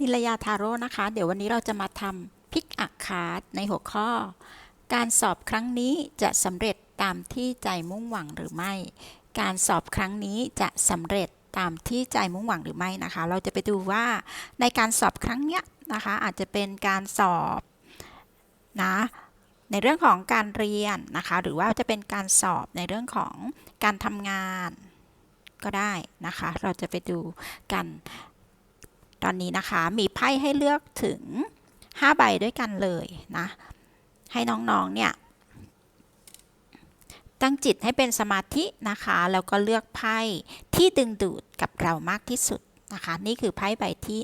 นิลยาทาโร่นะคะ เดี๋ยววันนี้เราจะมาทำพิกอักคาร์ดในหัวข้อ การสอบครั้งนี้จะสำเร็จตามที่ใจมุ่งหวังหรือไม่ การสอบครั้งนี้จะสำเร็จตามที่ใจมุ่งหวังหรือไม่นะคะ เราจะไปดูว่าในการสอบครั้งเนี้ยนะคะ อาจจะเป็นการสอบนะในเรื่องของการเรียนนะคะ หรือว่าจะเป็นการสอบในเรื่องของการทำงานก็ได้นะคะ เราจะไปดูกัน ตอนนี้นะคะ มีไพ่ให้เลือกถึง 5 ใบด้วยกันเลยนะ ให้น้องๆ เนี่ย ตั้งจิตให้เป็นสมาธินะคะ แล้วก็เลือกไพ่ที่ดึงดูดกับเรามากที่สุดนะคะ นี่คือไพ่ใบที่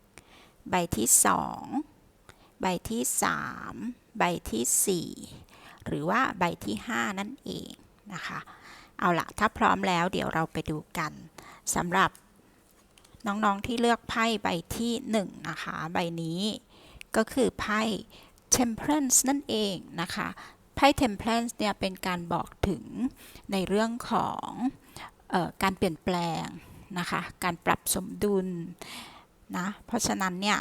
1 ใบที่ 2 ใบที่ 3 ใบที่ 4 หรือว่าใบที่ 5 นั่นเองนะคะ เอาละถ้าพร้อมแล้วเดี๋ยวเราไปดูกันสำหรับ น้องๆที่เลือกไพ่ใบที่ 1 นะคะ ใบนี้ก็คือไพ่ Temperance นั่นเองนะคะไพ่ Temperance เนี่ยเป็นการบอกถึงในเรื่องของออการเปลี่ยนแปลงนะคะ การปรับสมดุลนะ เพราะฉะนั้นเนี่ย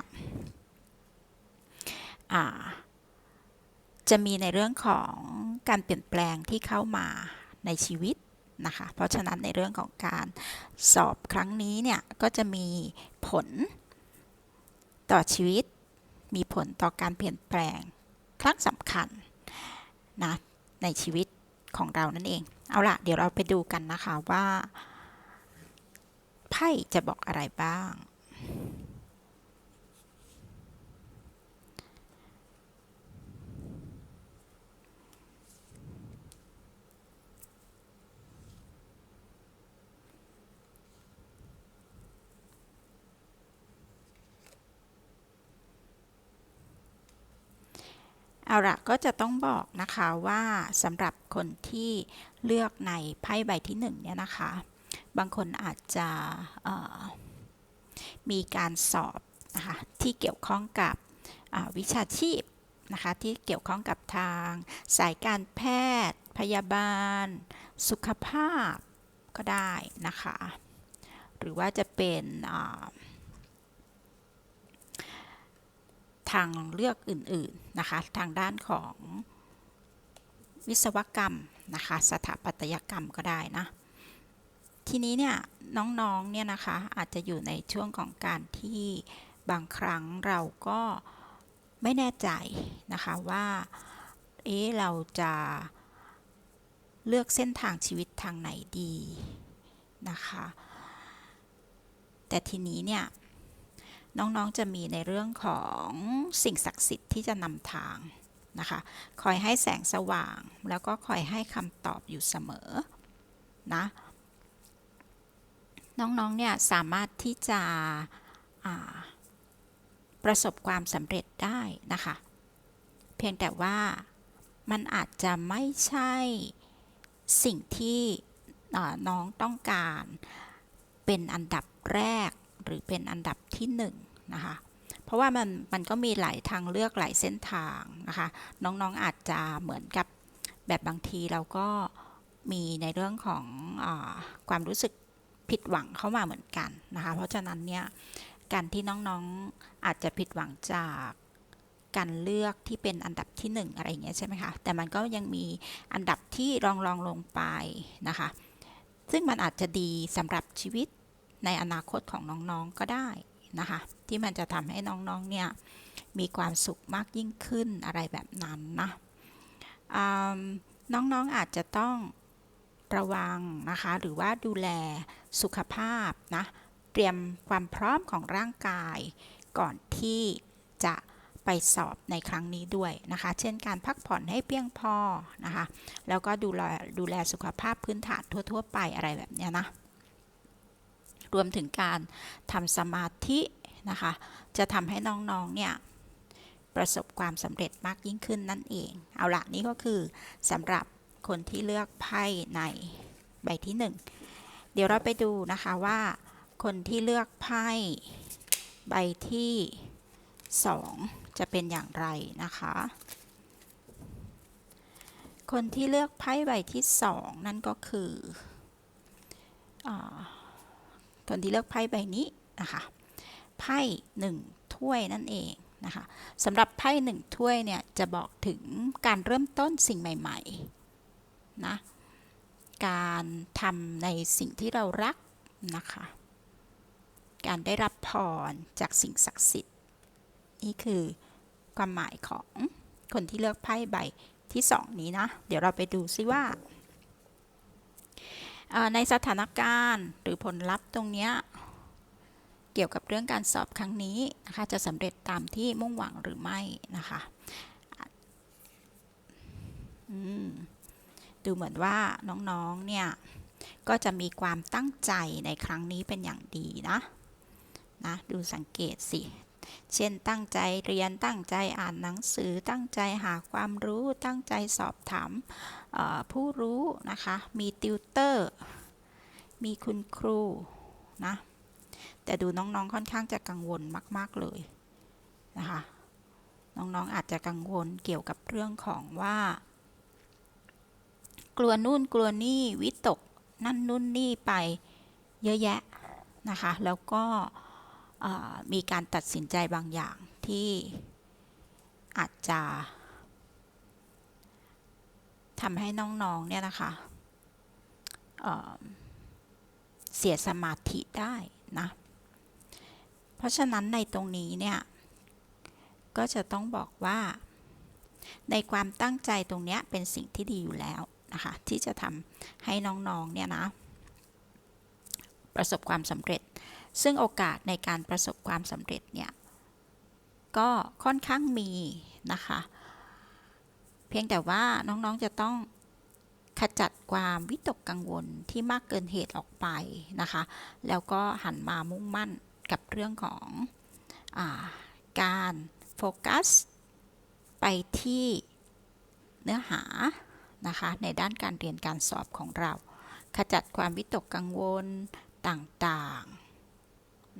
จะมีในเรื่องของการเปลี่ยนแปลงที่เข้ามาในชีวิต นะคะ เพราะฉะนั้นในเรื่องของการสอบครั้งนี้เนี่ยก็จะมีผลต่อชีวิต มีผลต่อการเปลี่ยนแปลงครั้งสำคัญนะในชีวิตของเรานั่นเอง เอาละเดี๋ยวเราไปดูกันนะคะว่าไพ่จะบอกอะไรบ้าง เอาละก็จะต้องบอกนะคะว่าสำหรับคนที่เลือกในไพ่ใบที่หนึ่งเนี่ยนะคะ บางคนอาจจะมีการสอบนะคะที่เกี่ยวข้องกับวิชาชีพนะคะที่เกี่ยวข้องกับทางสายการแพทย์ พยาบาล สุขภาพก็ได้นะคะ หรือว่าจะเป็นอ่า ทางเลือกอื่นๆนะคะทางด้านของวิศวกรรมนะคะสถาปัตยกรรมก็ได้นะทีนี้เนี่ยน้องๆเนี่ยนะคะอาจจะอยู่ในช่วงของการที่บางครั้งเราก็ไม่แน่ใจนะคะว่าเอ๊ะเราจะเลือกเส้นทางชีวิตทางไหนดีนะคะ แต่ทีนี้เนี่ย น้องๆ จะมีในเรื่องของสิ่งศักดิ์สิทธิ์ที่จะนำทางนะคะ คอยให้แสงสว่าง แล้วก็คอยให้คำตอบอยู่เสมอนะ น้องๆ เนี่ยสามารถที่จะประสบความสำเร็จได้นะคะ เพียงแต่ว่ามันอาจจะไม่ใช่สิ่งที่น้องต้องการเป็นอันดับแรกหรือเป็นอันดับที่1น นะคะ เพราะว่ามันมันก็มีหลายทางเลือกหลายเส้นทางนะคะ น้องๆออาจจะเหมือนกับแบบบางทีเราก็มีในเรื่องของอความรู้สึกผิดหวังเข้ามาเหมือนกันนะคะ เพราะฉะนั้นเนี่ยการที่น้องๆอาจจะผิดหวังจากการเลือกที่เป็นอันดับที่ 1 อะไรอย่างเงี้ยใช่ไหมคะ แต่มันก็ยังมีอันดับที่รองรองลงไปนะคะ ซึ่งมันอาจจะดีสำหรับชีวิตในอนาคตของน้องๆก็ได้ นะคะ ที่มันจะทำให้น้องๆเนี่ยมีความสุขมากยิ่งขึ้นอะไรแบบนั้นนะน้องๆอาจจะต้องระวังนะคะ หรือว่าดูแลสุขภาพนะเตรียมความพร้อมของร่างกายก่อนที่จะไปสอบในครั้งนี้ด้วยนะคะ เช่นการพักผ่อนให้เพียงพอนะคะ แล้วก็ดูแลดูแลสุขภาพพื้นฐานทั่ว ๆ ไปอะไรแบบนี้นะ รวมถึงการทำสมาธินะคะ จะทำให้น้องๆเนี่ยประสบความสำเร็จมากยิ่งขึ้นนั่นเอง เอาละนี่ก็คือสำหรับคนที่เลือกไพ่ในใบที่ 1 เดี๋ยวเราไปดูนะคะว่า คนที่เลือกไพ่ใบที่ 2 จะเป็นอย่างไรนะคะ คนที่เลือกไพ่ใบที่ 2 นั่นก็คืออ คนที่เลือกไพ่ใบนี้นะคะไพ่หนึ่งถ้วยนั่นเองนะคะสำหรับไพ่หนึ่งถ้วยเนี่ยจะบอกถึงการเริ่มต้นสิ่งใหม่ๆนะการทำในสิ่งที่เรารักนะคะการได้รับพรจากสิ่งศักดิ์สิทธิ์ นี่คือความหมายของคนที่เลือกไพ่ใบที่สองนี้นะ เดี๋ยวเราไปดูซิว่า ในสถานการณ์หรือผลลัพธ์ตรงนี้เกี่ยวกับเรื่องการสอบครั้งนี้นะคะจะสำเร็จตามที่มุ่งหวังหรือไม่นะคะดูเหมือนว่าน้องๆเนี่ยก็จะมีความตั้งใจในครั้งนี้เป็นอย่างดีนะนะดูสังเกตสิ เช่นตั้งใจเรียนตั้งใจอ่านหนังสือตั้งใจหาความรู้ตั้งใจสอบถามผู้รู้นะคะ มีติวเตอร์ มีคุณครูนะ แต่ดูน้องๆค่อนข้างจะกังวลมาก ๆ เลยนะคะ น้องๆอาจจะกังวลเกี่ยวกับเรื่องของว่า กลัวนู่นกลัวนี่วิตกนั่นนู่นนี่ไปเยอะแยะนะคะ แล้วก็ มีการตัดสินใจบางอย่างที่อาจจะทำให้น้องๆเนี่ยนะคะเเสียสมาธิได้นะ เพราะฉะนั้นในตรงนี้เนี่ย ก็จะต้องบอกว่า ในความตั้งใจตรงเนี้ยเป็นสิ่งที่ดีอยู่แล้วนะคะ ที่จะทำให้น้องๆเนี่ยนะ ประสบความสำเร็จ ซึ่งโอกาสในการประสบความสำเร็จเนี่ย ก็ค่อนข้างมีนะคะ เพียงแต่ว่าน้องๆจะต้องขจัดความวิตกกังวลที่มากเกินเหตุออกไปนะคะ แล้วก็หันมามุ่งมั่นกับเรื่องของอาการโฟกัสไปที่เนื้อหานะคะในด้านการเรียนการสอบของเรา ขจัดความวิตกกังวลต่างๆ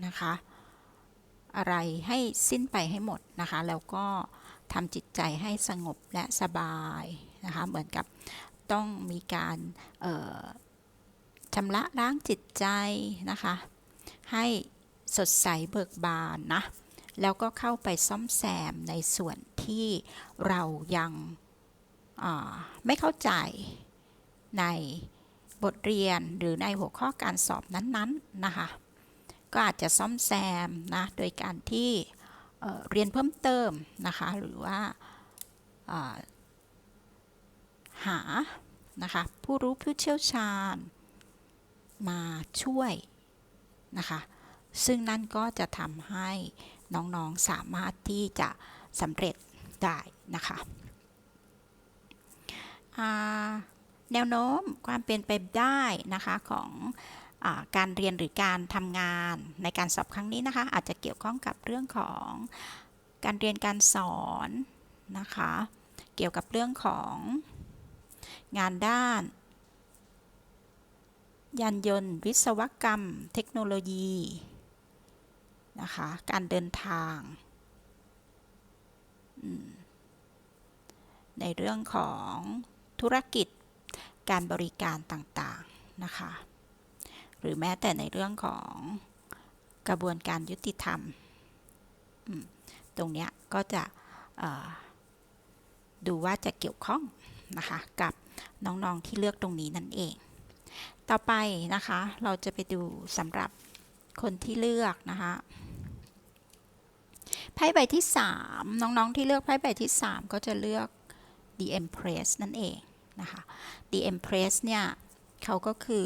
นะคะ อะไรให้สิ้นไปให้หมดนะคะ แล้วก็ทำจิตใจให้สงบและสบายนะคะ เหมือนกับต้องมีการชำระล้างจิตใจนะคะ ให้สดใสเบิกบานนะ แล้วก็เข้าไปซ่อมแซมในส่วนที่เรายังไม่เข้าใจในบทเรียนหรือในหัวข้อการสอบนั้นๆนะคะ ก็อาจจะซ่อมแซมนะโดยการที่เเรียนเพิ่มเติมนะคะหรือว่าาหานะคะผู้รู้ผู้เชี่ยวชาญมาช่วยนะคะซึ่งนั่นก็จะทำให้น้องๆสามารถที่จะสำเร็จได้นะคะแนวโน้มความเป็นไปได้นะคะของ การเรียนหรือการทำงานในการสอบครั้งนี้นะคะ อาจจะเกี่ยวข้องกับเรื่องของการเรียนการสอนนะคะ เกี่ยวกับเรื่องของงานด้าน ยานยนต์ วิศวกรรม เทคโนโลยีนะคะการเดินทาง ในเรื่องของธุรกิจการบริการต่างๆนะคะ หรือแม้แต่ในเรื่องของกระบวนการยุติธรรม ตรงนี้ก็จะดูว่าจะเกี่ยวข้องนะคะกับน้องๆที่เลือกตรงนี้นั่นเอง ต่อไปนะคะเราจะไปดูสำหรับคนที่เลือกนะคะไพ่ใบที่ 3 น้องๆที่เลือกไพ่ใบที่ 3 ก็จะเลือก The Empress นั่นเองนะคะ The Empress เนี่ย เขาก็คือ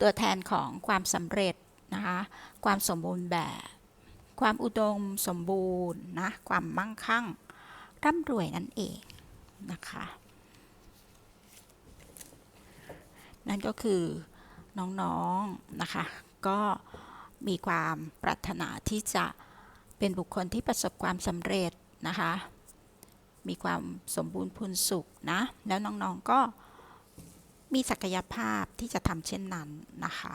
ตัวแทนของความสำเร็จนะคะความสมบูรณ์แบบ ความอุดมสมบูรณ์นะความมั่งคั่งร่ำรวยนั่นเองนะคะนั่นก็คือน้องๆนะคะ ก็มีความปรารถนาที่จะเป็นบุคคลที่ประสบความสำเร็จนะคะ มีความสมบูรณ์พูนสุขนะ แล้วน้องๆก็ มีศักยภาพที่จะทำเช่นนั้นนะคะ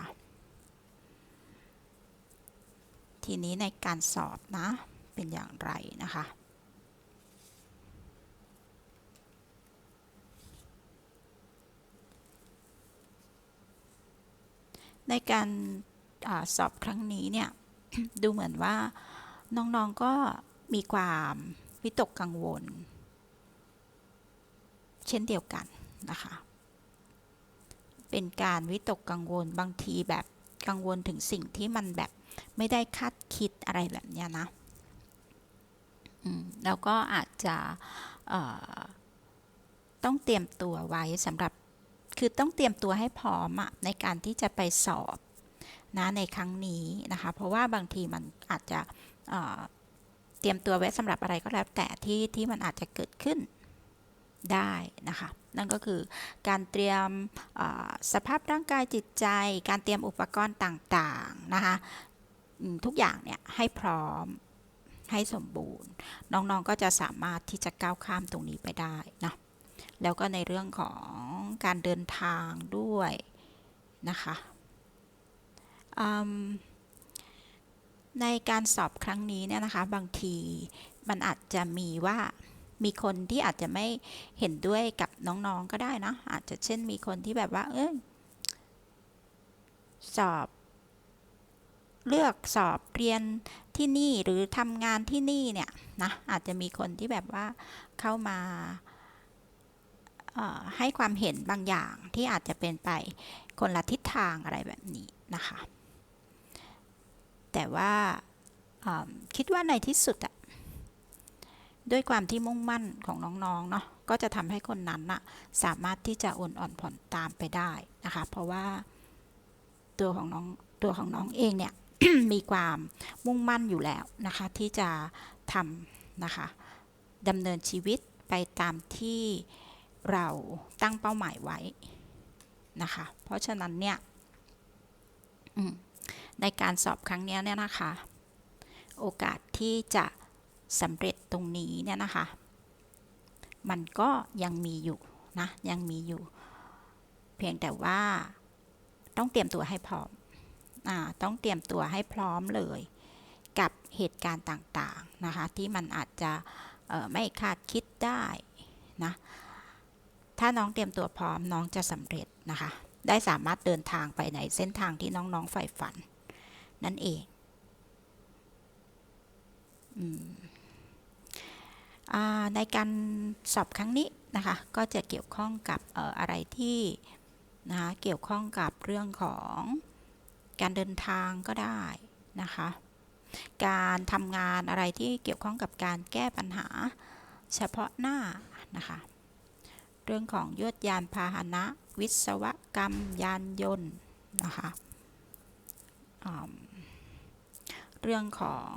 ทีนี้ในการสอบนะ เป็นอย่างไรนะคะในการอสอบครั้งนี้เนี่ยดูเหมือนว่าน้องๆก็มีความวิตกกังวล เช่นเดียวกันนะคะ เป็นการวิตกกังวลบางทีแบบกังวลถึงสิ่งที่มันแบบไม่ได้คาดคิดอะไรแบบเนี้ยนะแล้วก็อาจจะต้องเตรียมตัวไว้สำหรับคือต้องเตรียมตัวให้พร้อมอะในการที่จะไปสอบนะในครั้งนี้นะคะ เพราะว่าบางทีมันอาจจะเเตรียมตัวไว้สำหรับอะไรก็แล้วแต่ที่ที่มันอาจจะเกิดขึ้นได้นะคะ นั่นก็คือการเตรียมสภาพร่างกายจิตใจ การเตรียมอุปกรณ์ต่างๆนะคะทุกอย่างเนี่ยให้พร้อมให้สมบูรณ์ น้องๆก็จะสามารถที่จะก้าวข้ามตรงนี้ไปได้นะแล้วก็ในเรื่องของการเดินทางด้วยนะคะในการสอบครั้งนี้เนี่ยนะคะบางทีมันอาจจะมีว่ามีคนที่อาจจะไม่เห็นด้วยกับ น้องๆก็ได้นะอาจจะเช่นมีคนที่แบบว่าเอยสอบ เลือกสอบเรียนที่นี่หรือทำงานที่นี่เนี่ยนะอาจจะมีคนที่แบบว่าเข้ามาออให้ความเห็นบางอย่างที่อาจจะเป็นไปคนละทิศทางอะไรแบบนี้นะคะ แต่ว่าเอิ่มคิดว่าในที่สุดอะ ด้วยความที่มุ่งมั่นของน้องๆเนาะก็จะทำให้คนนั้นน่ะสามารถที่จะอ่อนอ่อนผ่อนตามไปได้นะคะ เพราะว่าตัวของน้องตัวของน้องเองเนี่ยมีความมุ่งมั่นอยู่แล้วนะคะ ที่จะทำนะคะดำเนินชีวิตไปตามที่เราตั้งเป้าหมายไว้นะคะ เพราะฉะนั้นเนี่ยในการสอบครั้งนี้เนี่ยนะคะ โอกาสที่จะ สำเร็จตรงนี้เนี่ยนะคะ มันก็ยังมีอยู่นะยังมีอยู่ เพียงแต่ว่าต้องเตรียมตัวให้พร้อมอต้องเตรียมตัวให้พร้อมเลย กับเหตุการณ์ต่างๆนะคะ ที่มันอาจจะไม่คาดคิดได้นะถ้าน้องเตรียมตัวพร้อมน้องจะสำเร็จนะคะ ได้สามารถเดินทางไปในเส้นทางที่น้องๆใฝ่ฝัน นั่นเอง อืมอ่า ในการสอบครั้งนี้นะคะก็จะเกี่ยวข้องกับอะไรที่นะคะเกี่ยวข้องกับเรื่องของการเดินทางก็ได้นะคะการทำงานอะไรที่เกี่ยวข้องกับการแก้ปัญหาเฉพาะหน้านะคะเรื่องของยวดยานพาหนะ วิศวกรรมยานยนต์นะคะเรื่องของ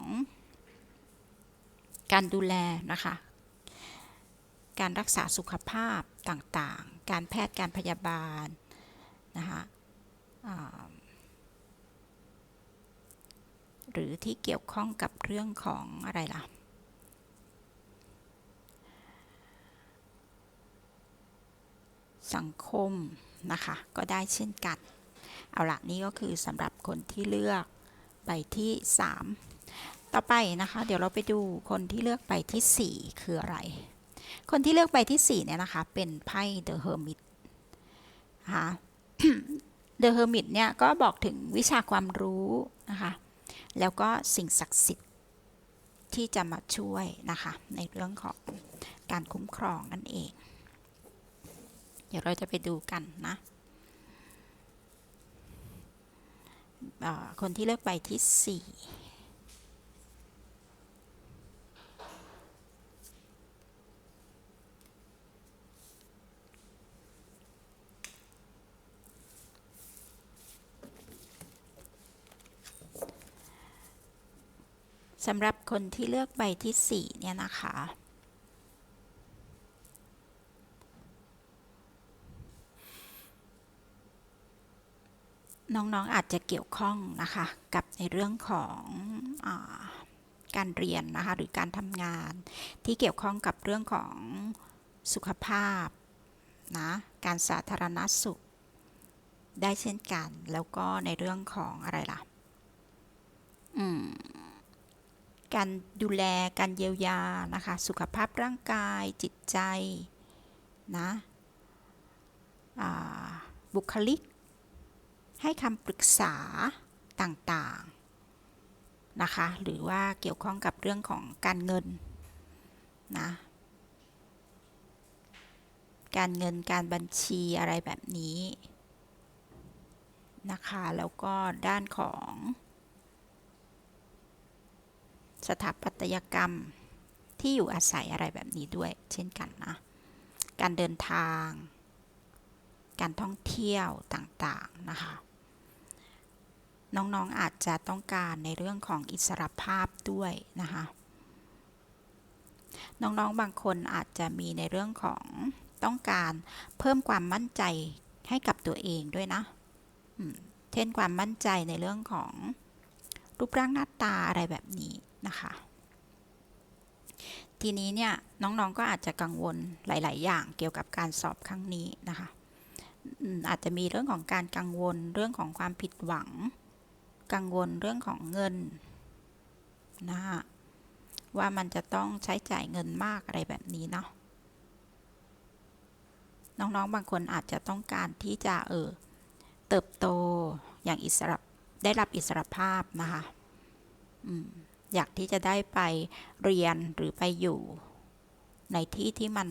การดูแลนะคะ การรักษาสุขภาพต่างๆ การแพทย์การพยาบาลนะคะหรือที่เกี่ยวข้องกับเรื่องของอะไรล่ะสังคมนะคะ ก็ได้เช่นกัน เอาละนี่ก็คือสำหรับคนที่เลือกใบที่ 3 ต่อไปนะคะ เดี๋ยวเราไปดูคนที่เลือกใบที่ 4 คืออะไร คนที่เลือกใบที่4เนี่ยนะคะ เป็นไพ่ The Hermit นะคะ The Hermit เนี่ยก็บอกถึงวิชาความรู้นะคะ แล้วก็สิ่งศักดิ์สิทธิ์ที่จะมาช่วยนะคะ ในเรื่องของการคุ้มครองนั่นเอง เดี๋ยวเราจะไปดูกันนะคนที่เลือกใบที่ 4 สำหรับคนที่เลือกใบที่ 4 เนี่ยนะคะ น้องๆอาจจะเกี่ยวข้องนะคะ กับในเรื่องของอการเรียนนะคะ หรือการทำงาน ที่เกี่ยวข้องกับเรื่องของสุขภาพนะการสาธารณสุข ได้เช่นกัน แล้วก็ในเรื่องของอะไรล่ะ อืม การดูแลการเยียวยานะคะ สุขภาพร่างกายจิตใจนะบุคลิก ให้คำปรึกษาต่างๆนะคะ หรือว่าเกี่ยวข้องกับเรื่องของการเงินนะการเงินการบัญชีอะไรแบบนี้นะคะ แล้วก็ด้านของ สถาปัตยกรรมที่อยู่อาศัยอะไรแบบนี้ด้วย เช่นกันนะ การเดินทาง การท่องเที่ยวต่างๆนะคะ น้องๆอาจจะต้องการในเรื่องของอิสรภาพด้วยนะคะ น้องๆบางคนอาจจะมีในเรื่องของต้องการเพิ่มความมั่นใจให้กับตัวเองด้วยนะ เช่นความมั่นใจในเรื่องของรูปร่างหน้าตาอะไรแบบนี้ นะคะ ทีนี้เนี่ยน้องๆก็อาจจะกังวลหลาย ๆ อย่างเกี่ยวกับการสอบครั้งนี้นะคะอาจจะมีเรื่องของการกังวลเรื่องของความผิดหวัง กังวลเรื่องของเงินนะคะว่ามันจะต้องใช้จ่ายเงินมากอะไรแบบนี้เนาะน้องๆ บางคนอาจจะต้องการที่จะเออเติบโตอย่างอิสระได้รับอิสรภาพนะคะ อืม อยากที่จะได้ไปเรียนหรือไปอยู่ ในที่ที่มัน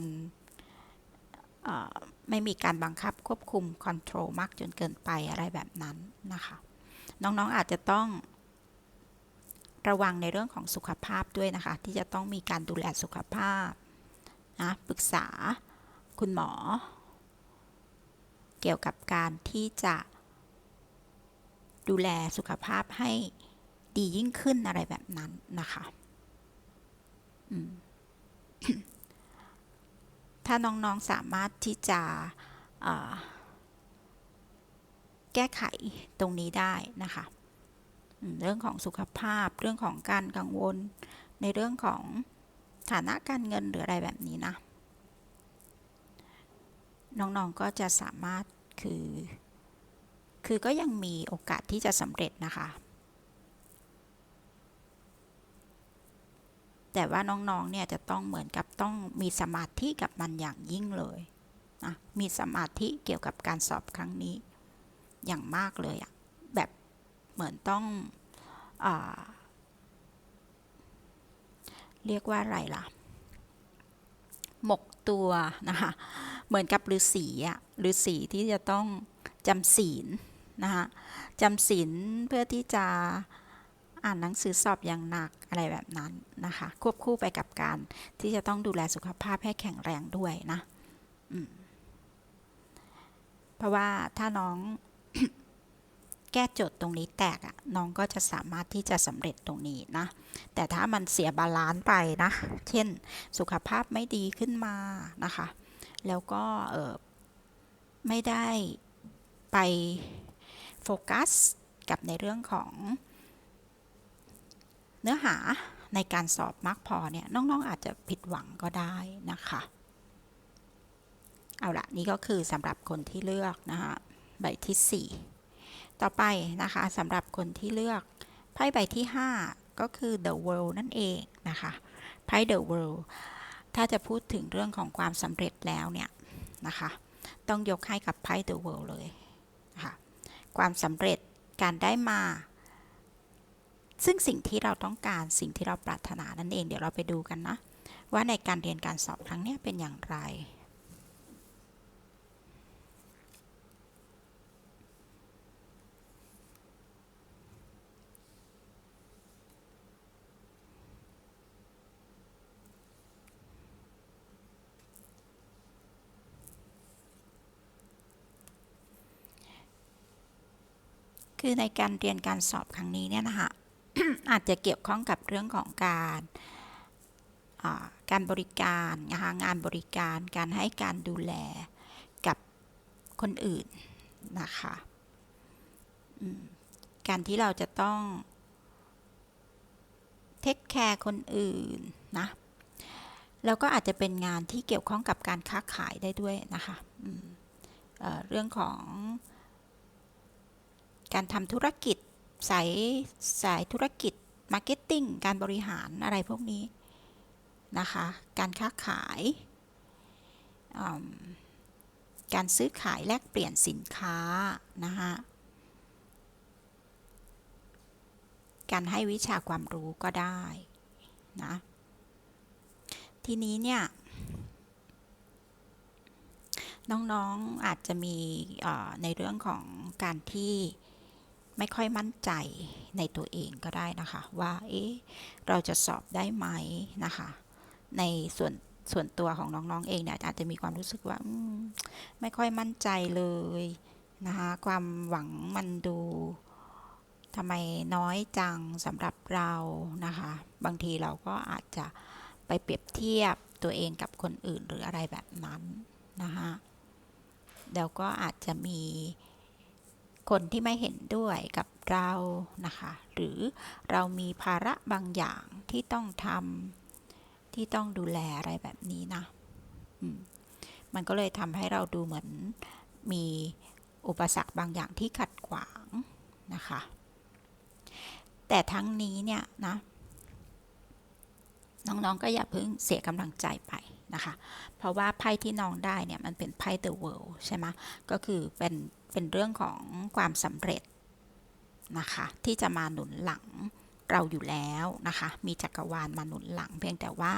ไม่มีการบังคับควบคุมคอนโทรลมากจนเกินไปอะไรแบบนั้นนะคะ น้องๆอาจจะต้องระวังในเรื่องของสุขภาพด้วยนะคะ ที่จะต้องมีการดูแลสุขภาพนะปรึกษาคุณหมอ เกี่ยวกับการที่จะดูแลสุขภาพให้ ดียิ่งขึ้นอะไรแบบนั้นนะคะถ้าน้องๆสามารถที่จะแก้ไขตรงนี้ได้นะคะเรื่องของสุขภาพ เรื่องของการกังวล ในเรื่องของฐานะการเงินหรืออะไรแบบนี้นะ น้องๆก็จะสามารถคือ คือก็ยังมีโอกาสที่จะสำเร็จนะคะ แต่ว่าน้องๆ เนี่ยจะต้องเหมือนกับต้องมีสมาธิกับมันอย่างยิ่งเลยนะมีสมาธิเกี่ยวกับการสอบครั้งนี้อย่างมากเลยอะแบบเหมือนต้องอเรียกว่าอะไรล่ะ หมกตัวนะคะเหมือนกับฤาษีอะฤาษีที่จะต้องจำศีลนะคะจำศีลเพื่อที่จะ อ่านหนังสือสอบอย่างหนักอะไรแบบนั้นนะคะ ควบคู่ไปกับการที่จะต้องดูแลสุขภาพให้แข็งแรงด้วยนะเพราะว่าถ้าน้องแก้โจทย์ตรงนี้แตกอะน้องก็จะสามารถที่จะสำเร็จตรงนี้นะ แต่ถ้ามันเสียบาลานซ์ไปนะ เช่นสุขภาพไม่ดีขึ้นมานะคะ แล้วก็เออไม่ได้ไปโฟกัสกับในเรื่องของ เนื้อหาในการสอบมากพอเนี่ยน้องๆอาจจะผิดหวังก็ได้นะคะ เอาละนี่ก็คือสำหรับคนที่เลือกนะคะใบที่ 4 ต่อไปนะคะสำหรับคนที่เลือกไพ่ใบที่ 5 ก็คือ the world นั่นเองนะคะไพ่ the world ถ้าจะพูดถึงเรื่องของความสำเร็จแล้วเนี่ยนะคะ ต้องยกให้กับไพ่ the world เลยนะคะความสำเร็จการได้มา ซึ่งสิ่งที่เราต้องการสิ่งที่เราปรารถนานั่นเองเดี๋ยวเราไปดูกันนะ ว่าในการเรียนการสอบครั้งนี้เป็นอย่างไรคือในการเรียนการสอบครั้งนี้เนี่ยนะคะ อาจจะเกี่ยวข้องกับเรื่องของการการบริการนะคะงานบริการการให้การดูแลกับคนอื่นนะคะการที่เราจะต้องเทคแคร์คนอื่นนะแล้วก็อาจจะเป็นงานที่เกี่ยวข้องกับการค้าขายได้ด้วยนะคะเเรื่องของการทำธุรกิจ สายสายธุรกิจมาร์เก็ตติ้งการบริหารอะไรพวกนี้นะคะ การค้าขาย การซื้อขายแลกเปลี่ยนสินค้านะคะการให้วิชาความรู้ก็ได้นะ ทีนี้เนี่ย น้องๆอาจจะมีในเรื่องของการที่ ไม่ค่อยมั่นใจในตัวเองก็ได้นะคะ ว่า เอ๊ะ เราจะสอบได้ไหมนะคะ ในส่วนส่วนตัวของน้องๆเองเนี่ยอาจจะมีความรู้สึกว่าอมไม่ค่อยมั่นใจเลยนะคะความหวังมันดูทำไมน้อยจังสำหรับเรานะคะ บางทีเราก็อาจจะไปเปรียบเทียบตัวเองกับคนอื่นหรืออะไรแบบนั้นนะคะแล้วก็อาจจะมี คนที่ไม่เห็นด้วยกับเรานะคะ หรือเรามีภาระบางอย่างที่ต้องทำที่ต้องดูแลอะไรแบบนี้นะมมันก็เลยทำให้เราดูเหมือนมีอุปสรรคบางอย่างที่ขัดขวางนะคะ แต่ทั้งนี้เนี่ยนะ น้องๆก็อย่าเพิ่งเสียกำลังใจไป นะคะ เพราะว่าไพ่ที่น้องได้เนี่ยมันเป็นไพ่ The World ใช่ไหมก็คือเป็นเป็นเรื่องของความสำเร็จนะคะ ที่จะมาหนุนหลังเราอยู่แล้วนะคะ มีจักรวาลมาหนุนหลัง เพียงแต่ว่า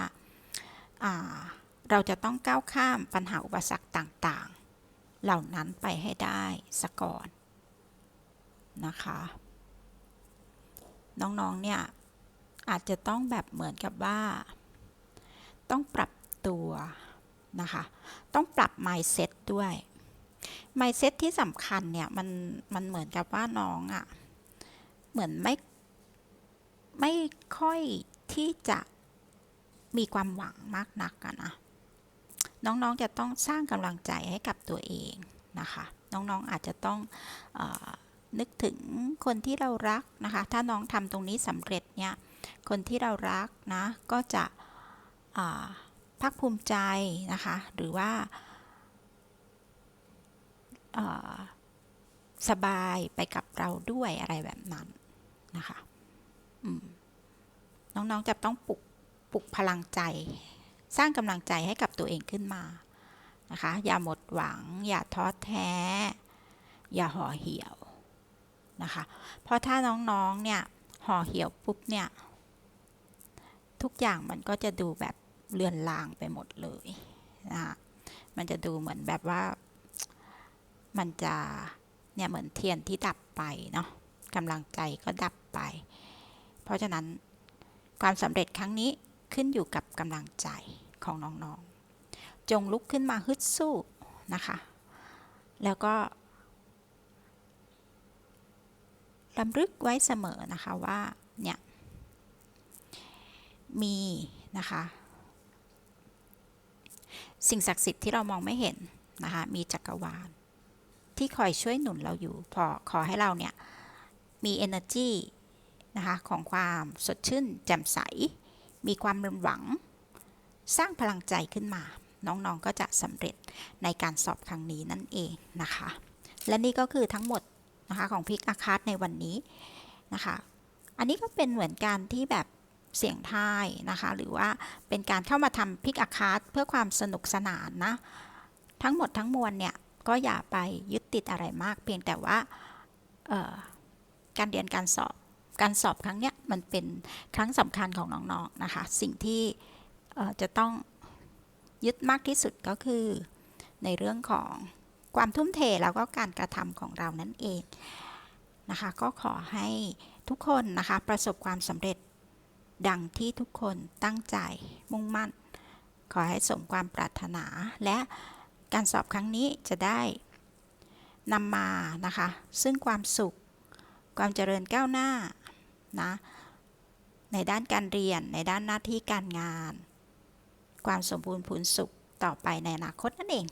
าเราจะต้องก้าวข้ามปัญหาอุปสรรคต่างๆ เหล่านั้นไปให้ได้สะก่อนนะคะ น้องๆเนี่ยอาจจะต้องแบบเหมือนกับว่า ต้องปรับ ตัวนะคะ ต้องปรับ mindset ด้วย mindset ที่สำคัญเนี่ย มันมันเหมือนกับว่าน้องอะ่ะ เหมือนไม่ ไม่ค่อยที่จะมีความหวังมากนักอะนะน้องๆจะต้องสร้างกำลังใจให้กับตัวเองนะคะ น้องๆอาจจะต้องอนึกถึงคนที่เรารักนะคะ ถ้าน้องทำตรงนี้สำเร็จเนี่ย คนที่เรารักนะ ก็จะ ภาคภูมิใจนะคะ หรือว่าสบายไปกับเราด้วยอะไรแบบนั้นนะคะน้องๆจะต้องปลุกปลุกพลังใจ สร้างกำลังใจให้กับตัวเองขึ้นมานะคะ อย่าหมดหวัง อย่าท้อแท้ อย่าห่อเหี่ยวนะคะ เพราะถ้าน้องๆเนี่ยห่อเหี่ยวปุ๊บเนี่ย ทุกอย่างมันก็จะดูแบบ เลือนลางไปหมดเลยนะคะมันจะดูเหมือนแบบว่า มันจะเนี่ยเหมือนเทียนที่ดับไปเนาะกำลังใจก็ดับไป เพราะฉะนั้นความสำเร็จครั้งนี้ขึ้นอยู่กับกำลังใจของน้องๆ จงลุกขึ้นมาฮึดสู้นะคะ แล้วก็รำลึกไว้เสมอนะคะว่าเนี่ยมีนะคะ สิ่งศักดิ์สิทธิ์ที่เรามองไม่เห็นนะคะมีจักรวาล ที่คอยช่วยหนุนเราอยู่ พอขอให้เราเนี่ยมี energy นะคะของความสดชื่น แจ่มใส มีความหวัง สร้างพลังใจขึ้นมา น้องๆก็จะสำเร็จในการสอบครั้งนี้นั่นเองนะคะ และนี่ก็คือทั้งหมดนะคะของพิกอาคาร์ในวันนี้นะคะ อันนี้ก็เป็นเหมือนการที่แบบ เสียงทายนะคะ หรือว่าเป็นการเข้ามาทำพิกอาคาร์เพื่อความสนุกสนานนะ ทั้งหมดทั้งมวลเนี่ย ก็อย่าไปยึดติดอะไรมาก เพียงแต่ว่าการเรียนการสอบการสอบครั้งเนี้ยมันเป็นครั้งสำคัญของน้องๆนนะคะ สิ่งที่จะต้องยึดมากที่สุดก็คือในเรื่องของความทุ่มเทแล้วก็การกระทำของเรานั่นเองนะคะ ก็ขอให้ทุกคนนะคะประสบความสำเร็จ ดังที่ทุกคนตั้งใจมุ่งมั่น ขอให้สมความปรารถนา และการสอบครั้งนี้จะได้นำมานะคะ ซึ่งความสุข ความเจริญก้าวหน้านะในด้านการเรียนในด้านหน้าที่การงาน ความสมบูรณ์พูนสุขต่อไปในอนาคตนั่นเอง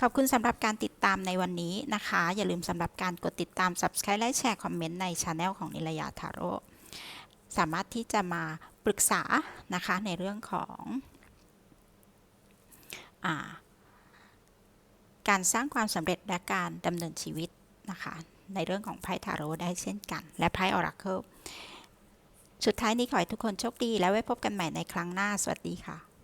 ขอบคุณสำหรับการติดตามในวันนี้นะคะ อย่าลืมสำหรับการกดติดตาม Subscribe และแชร์คอมเมนต์ในช anel ของนิลยาทาโร่ สามารถที่จะมาปรึกษานะคะในเรื่องของอการสร้างความสำเร็จและการดำเนินชีวิตนะคะในเรื่องของไพ่ทาโร่ได้เช่นกัน และไพ่ออราเคิลสุดท้ายนี้ขอให้ทุกคนโชคดี และไว้พบกันใหม่ในครั้งหน้า สวัสดีค่ะ